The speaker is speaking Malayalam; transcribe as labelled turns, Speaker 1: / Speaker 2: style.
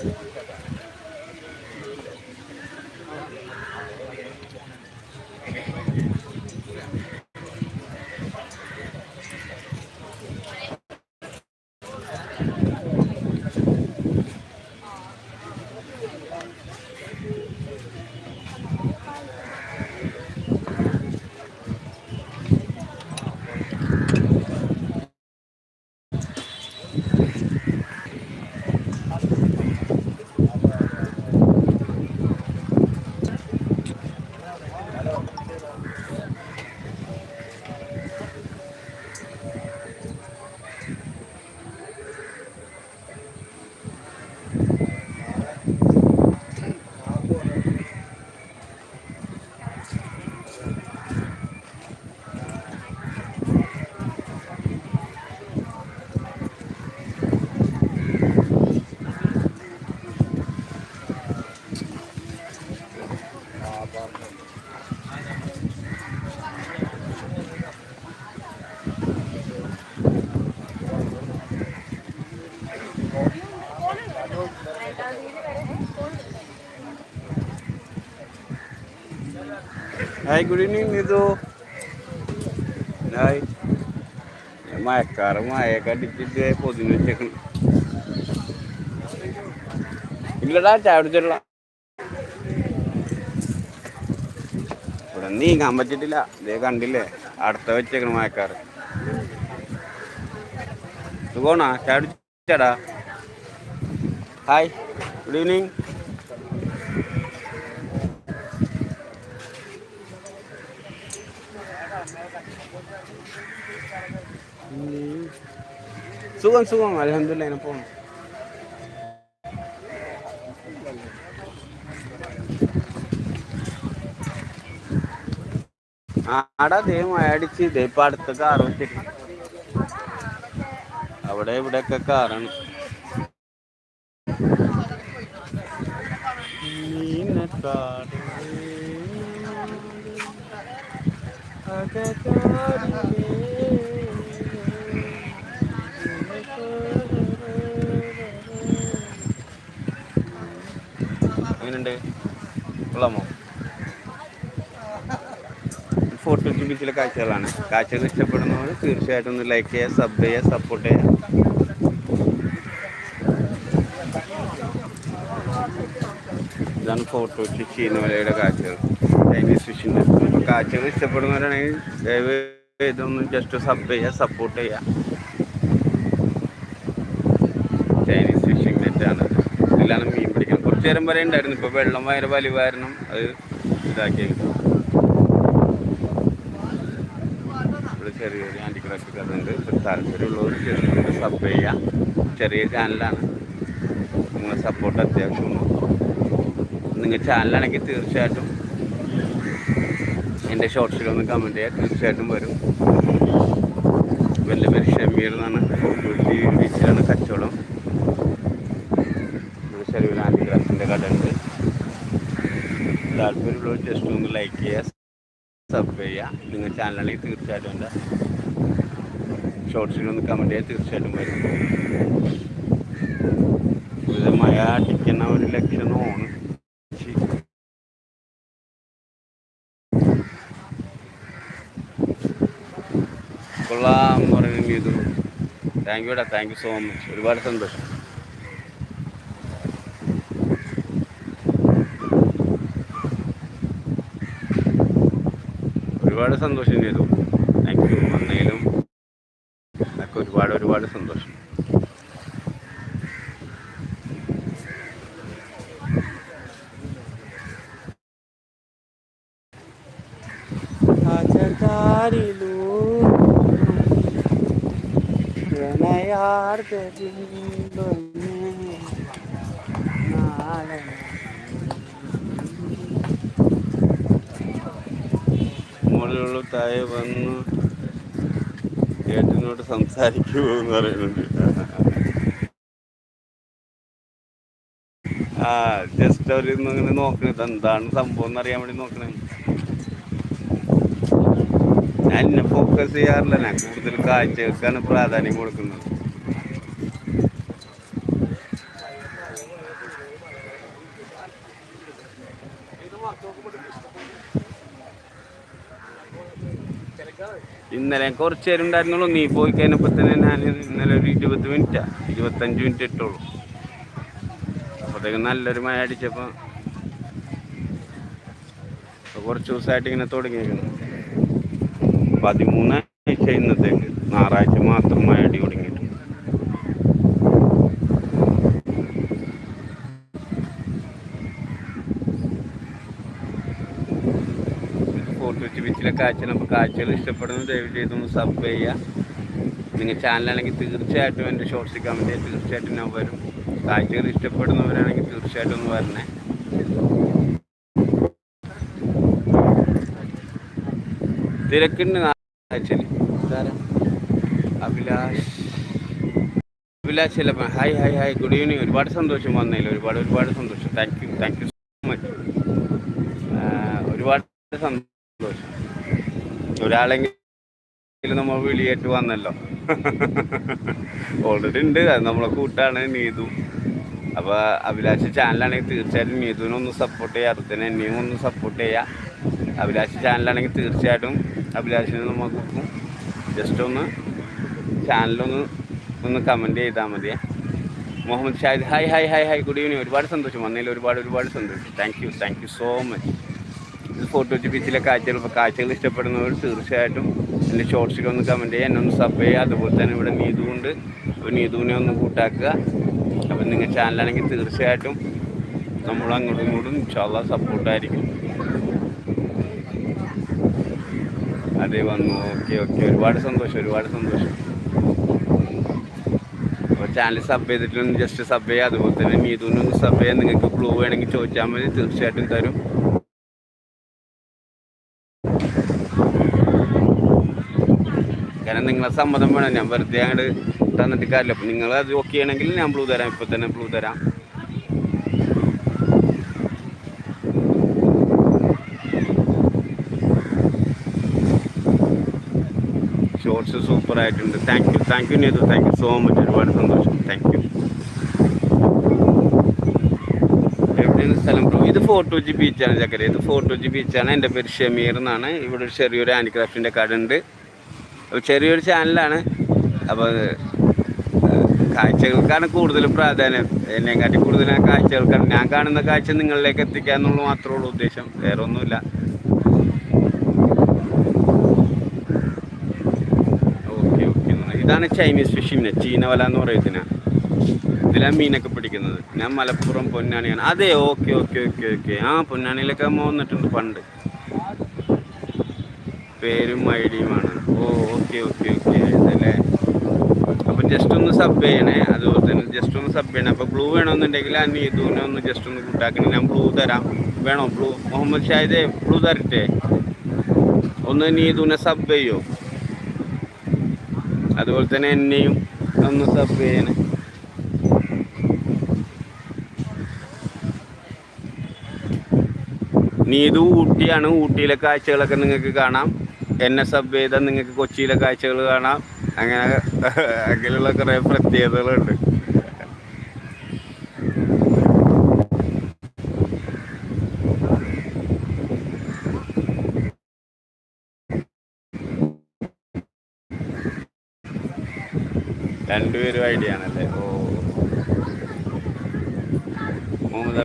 Speaker 1: Obrigado. ഹായ് ഗുഡ് ഈവനിങ് ഇതു ഹായ് മയക്കാറ് മഴയൊക്കെ അടിച്ചിട്ട് പൊതിന് വെച്ചേക്കണം. ഇല്ലടാ ചായ ഇവിടെ നീങ്ങാൻ പറ്റിട്ടില്ല ഇതേ കണ്ടില്ലേ അടുത്ത വെച്ചേക്കണം മയക്കാറ് സുഖമാണോ? ചായ കുടിച്ചടാ ഹായ് ഗുഡ് ഈവനിങ് സുഖം സുഖം. അലഹമില്ല ഇങ്ങനെ പോകണം ആടാ ദേ മഴടിച്ച് ദേ ഇപ്പൊ അടുത്ത കാറ് വെച്ചിട്ട് അവിടെ ഇവിടെ ഒക്കെ കാറാണ് നീനക്കാട് എങ്ങനെയുണ്ട്? കൊള്ളാമോ? ഫോട്ടോ ബീച്ചിലെ കാഴ്ചകളാണ്. കാഴ്ചകൾ ഇഷ്ടപ്പെടുന്നവർ തീർച്ചയായിട്ടും ഒന്ന് ലൈക്ക് ചെയ്യുക സബ് ചെയ്യുക സപ്പോർട്ട് ചെയ്യുക. ഇതാണ് ഫോട്ടോ വിലയുടെ കാഴ്ചകൾ. ചൈനീസ് ഫിഷിന്റെ കാഴ്ചകൾ ഇഷ്ടപ്പെടുന്നവരാണെങ്കിൽ ദയവ് ഇതൊന്ന് ജസ്റ്റ് സബ് ചെയ്യുക സപ്പോർട്ട് ചെയ്യുക. ചൈനീസ് ഫിഷിംഗ് നെറ്റാണ് ഇതിലാണ് മീൻ പിടിക്കുന്നത്. കുറച്ച് നേരം വരെ ഉണ്ടായിരുന്നു. ഇപ്പോൾ വെള്ളം ഭയങ്കര കാരണം അത് ഇതാക്കിയത്. ഇവിടെ ചെറിയൊരു ആന്റിക്രാഫ്റ്റ് കഥയുണ്ട് ഇപ്പോൾ താല്പര്യമുള്ളവർ ജസ്റ്റ് സബ് ചെയ്യാം. ചെറിയ ചാനലാണ് നിങ്ങളെ സപ്പോർട്ട് അത്യാവശ്യമാണ്. നിങ്ങൾ ചാനലാണെങ്കിൽ തീർച്ചയായിട്ടും എന്റെ ഷോർട്സിലൊന്ന് കമന്റ് ചെയ്യാം. തീർച്ചയായിട്ടും വരും. എന്റെ പേര് ഷമീർ എന്നാണ് വീട്ടിലാണ് കച്ചവടം ഇവിടെ ചെറിയൊരു ആന്റിഗ്രാഫിന്റെ കട ഉണ്ട് താല്പര്യമുള്ളവർ ജസ്റ്റ് ഒന്ന് ലൈക്ക് ചെയ്യുക സബ്സ്ക്രൈബ് ചെയ്യുക. നിങ്ങൾ ചാനലാണെങ്കിൽ തീർച്ചയായിട്ടും എന്റെ ഷോർട്സിലൊന്ന് കമന്റ് ചെയ്യാൻ തീർച്ചയായിട്ടും വരും. ഇത് മഴ അടിക്കുന്ന ഒരു ലക്ഷണമാണ് കൊള്ളാം എന്ന് പറയുന്നത് താങ്ക് യുടാ താങ്ക് യു സോ മച്ച് ഒരുപാട് സന്തോഷം. ഒരുപാട് സന്തോഷം ചെയ്തു. താങ്ക് യു വന്നതിലും ഒക്കെ ഒരുപാട് ഒരുപാട് സന്തോഷം. മുകളിലുള്ള താഴെ വന്ന് ഏട്ടനോട് സംസാരിക്കൂ എന്ന് പറയുന്നുണ്ട്. ആ ജസ്റ്റ് അവർ ഇങ്ങനെ നോക്കണത് എന്താണ് സംഭവം എന്ന് അറിയാൻ വേണ്ടി നോക്കണേ. ഞാൻ ഫോക്കസ് ചെയ്യാറില്ല. ഞാൻ കൂടുതൽ കാഴ്ചകൾക്കാണ് പ്രാധാന്യം കൊടുക്കുന്നത്. ഇന്നലെ കുറച്ച് നേരം ഉണ്ടായിരുന്നുള്ളൂ. നീ പോയി കഴിഞ്ഞപ്പോൾ തന്നെ ഞാൻ ഇന്നലെ ഒരു ഇരുപത് മിനിറ്റാ. ഇരുപത്തഞ്ച് മിനിറ്റ് ഇട്ടുള്ളൂ അപ്പോഴത്തേക്കും നല്ലൊരു മഴ അടിച്ചപ്പോൾ കുറച്ച് ദിവസമായിട്ട് ഇങ്ങനെ തുടങ്ങിയേക്കുന്നു പതിമൂന്നാഴ്ച ഇന്നത്തേക്ക്. ഞായറാഴ്ച മാത്രം മഴ അടി തുടങ്ങിയിട്ട് ബീച്ചിലെ കാഴ്ച അപ്പോൾ കാഴ്ചകൾ ഇഷ്ടപ്പെടുന്നു ദയവ് ചെയ്തൊന്ന് സബ് ചെയ്യുക. നിങ്ങൾ ചാനലാണെങ്കിൽ തീർച്ചയായിട്ടും എന്റെ ഷോർട്സിൽ കമന്റ് ചെയ്യാം തീർച്ചയായിട്ടും ഞാൻ വരും. കാഴ്ചകൾ ഇഷ്ടപ്പെടുന്നവരാണെങ്കിൽ തീർച്ചയായിട്ടും ഒന്ന് വരണേ. തിരക്കുണ്ട് ആക്ച്വലി അഭിലാഷ്. അഭിലാഷ് അല്ല hi hi hi good evening ഒരുപാട് സന്തോഷം വന്നതിൽ. ഒരുപാട് ഒരുപാട് സന്തോഷം. Thank you thank you so much ഒരുപാട് സന്തോഷം. ഒരാളെങ്കിലും നമ്മൾ വിളിയേറ്റ് വന്നല്ലോ. ഓൾറെഡി ഉണ്ട്. അത് നമ്മളെ കൂട്ടാണ് നീതു. അപ്പോൾ അഭിലാഷ് ചാനലാണെങ്കിൽ തീർച്ചയായിട്ടും നീതുവിനെ ഒന്ന് സപ്പോർട്ട് ചെയ്യുക അതുതന്നെ എന്നെയും ഒന്ന് സപ്പോർട്ട് ചെയ്യുക അഭിലാഷ് ചാനലാണെങ്കിൽ തീർച്ചയായിട്ടും നമ്മൾ നമുക്ക് ജസ്റ്റ് ഒന്ന് ചാനലൊന്ന് ഒന്ന് കമന്റ് ചെയ്താൽ മതിയേ Muhammad Shahid hi hi hi hi good evening ഒരുപാട് സന്തോഷം. വന്നതിൽ ഒരുപാട് ഒരുപാട് സന്തോഷം. Thank you thank you so much photo ബീച്ചിലെ കാഴ്ചകൾ കാഴ്ചകൾ ഇഷ്ടപ്പെടുന്നവർ തീർച്ചയായിട്ടും എന്റെ ഷോർട്സിൽ ഒന്ന് കമന്റ് ചെയ്യുക എന്നെ ഒന്ന് സബ് ചെയ്യുക അതുപോലെ തന്നെ ഇവിടെ നീതു ഉണ്ട്. അപ്പോൾ നീതുവിനെ ഒന്ന് കൂട്ടാക്കുക. അപ്പം നിങ്ങൾ ചാനലാണെങ്കിൽ തീർച്ചയായിട്ടും നമ്മൾ അങ്ങോട്ടും ഇങ്ങോട്ടും ഇൻഷാല്ല സപ്പോർട്ടായിരിക്കും അതെ വന്നു. ഓക്കെ ഓക്കെ ഒരുപാട് സന്തോഷം ഒരുപാട് സന്തോഷം. അപ്പോൾ ചാനൽ സബ് ചെയ്തിട്ടൊന്ന് ജസ്റ്റ് സബ് ചെയ്യുക അതുപോലെ തന്നെ മീതുവിനൊന്ന് സബ് ചെയ്യാൻ നിങ്ങൾക്ക് ബ്ലൂ വേണമെങ്കിൽ ചോദിച്ചാൽ മതി. തീർച്ചയായിട്ടും തരും കാരണം നിങ്ങളെ സമ്മതം വേണം. ഞാൻ വെറുതെ അങ്ങോട്ട് തന്നിട്ട് കാര്യമില്ല. അപ്പം നിങ്ങൾ അത് ഓക്കെ ആണെങ്കിൽ ഞാൻ ബ്ലൂ തരാം. ഇപ്പം തന്നെ ബ്ലൂ തരാം. ഷോർട്സ് സൂപ്പർ ആയിട്ടുണ്ട്. Thank you thank you നേതു thank you so much ഒരുപാട് സന്തോഷം. താങ്ക് യു എവിടെയാണ് സ്ഥലം? ഇത് ഫോർട്ട് കൊച്ചി ബീച്ചാണ് ചക്കര. ഇത് ഫോർട്ട് കൊച്ചി ബീച്ചാണ് എന്റെ പേര് ഷമീർ എന്നാണ്. ഇവിടെ ചെറിയൊരു ഹാൻഡിക്രാഫ്റ്റിന്റെ കട ഉണ്ട്. ചെറിയൊരു ചാനലാണ്. അപ്പോൾ കാഴ്ചകൾക്കാണ് കൂടുതൽ പ്രാധാന്യം. എന്നെക്കാട്ടി കൂടുതൽ ആ കാഴ്ചകൾക്കാണ്. ഞാൻ കാണുന്ന കാഴ്ച നിങ്ങളിലേക്ക് എത്തിക്കുക എന്നുള്ളത് മാത്രമേ ഉള്ളൂ ഉദ്ദേശം. വേറെ ഒന്നുമില്ല. Okay okay. ഇതാണ് ചൈനീസ് ഫിഷിങ് ചീനവല എന്ന് പറയുന്നതിനാ ഇതിലാണ് മീനൊക്കെ പിടിക്കുന്നത്. ഞാൻ മലപ്പുറം പൊന്നാനിയാണ് അതെ ഓക്കെ ഓക്കെ ഓക്കെ ഓക്കെ. ആ പൊന്നാനിയിലൊക്കെ അമ്മ വന്നിട്ടുണ്ട് പണ്ട്. പേരും ഐഡിയുമാണ് ഓ ഓക്കെ ഓക്കെ ഓക്കെ. ഇതല്ലേ? അപ്പം ജസ്റ്റ് ഒന്ന് സബ് ചെയ്യണേ. അതുപോലെ തന്നെ ജസ്റ്റ് ഒന്ന് സബ് ചെയ്യണേ. അപ്പോൾ ബ്ലൂ വേണമെന്നുണ്ടെങ്കിൽ ആ നീതുവിനെ ഒന്ന് ജസ്റ്റ് ഒന്ന് കൂട്ടാക്കണം. ഞാൻ ബ്ലൂ തരാം. വേണോ ബ്ലൂ മുഹമ്മദ് ഷാഹിദേ ബ്ലൂ തരട്ടെ? ഒന്ന് നീതുവിനെ സബ് ചെയ്യോ? അതുപോലെ തന്നെ എന്നെയും ഒന്ന് സബ് ചെയ്യണേ. നീതു ഊട്ടിയാണ്. ഊട്ടിയിലെ കാഴ്ചകളൊക്കെ നിങ്ങൾക്ക് കാണാം. എന്നെ സബ് ചെയ്താൽ നിങ്ങൾക്ക് കൊച്ചിയിലെ കാഴ്ചകൾ കാണാം. അങ്ങനെ അങ്ങനെയുള്ള കുറേ പ്രത്യേകതകളുണ്ട്. രണ്ടുപേരും ഐഡിയ ആണല്ലേ? ഓ. മുഹമ്മദ്